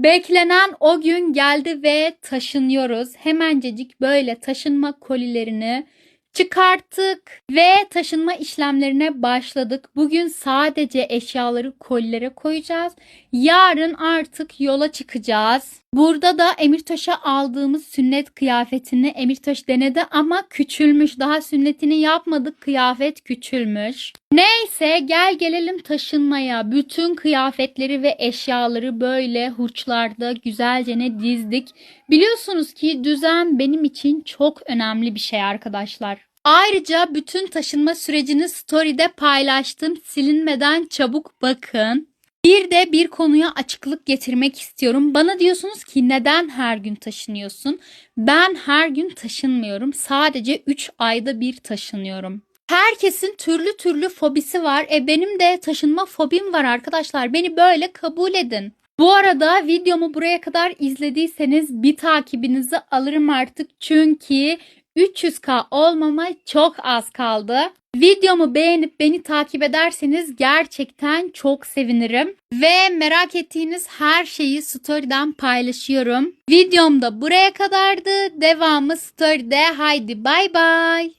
Beklenen o gün geldi ve taşınıyoruz. Hemencecik böyle taşınma kolilerini çıkarttık ve taşınma işlemlerine başladık. Bugün sadece eşyaları kolilere koyacağız. Yarın artık yola çıkacağız. Burada da Emirtaş'a aldığımız sünnet kıyafetini Emirtaş denedi ama küçülmüş. Daha sünnetini yapmadık. Kıyafet küçülmüş. Neyse gel gelelim taşınmaya. Bütün kıyafetleri ve eşyaları böyle hurçlarda güzelce ne dizdik. Biliyorsunuz ki düzen benim için çok önemli bir şey arkadaşlar. Ayrıca bütün taşınma sürecini story'de paylaştım. Silinmeden çabuk bakın. Bir de bir konuya açıklık getirmek istiyorum. Bana diyorsunuz ki neden her gün taşınıyorsun? Ben her gün taşınmıyorum. Sadece 3 ayda bir taşınıyorum. Herkesin türlü türlü fobisi var. E benim de taşınma fobim var arkadaşlar. Beni böyle kabul edin. Bu arada videomu buraya kadar izlediyseniz bir takibinizi alırım artık. Çünkü 300k olmama çok az kaldı. Videomu beğenip beni takip ederseniz gerçekten çok sevinirim. Ve merak ettiğiniz her şeyi story'den paylaşıyorum. Videom da buraya kadardı. Devamı story'de. Haydi bay bay.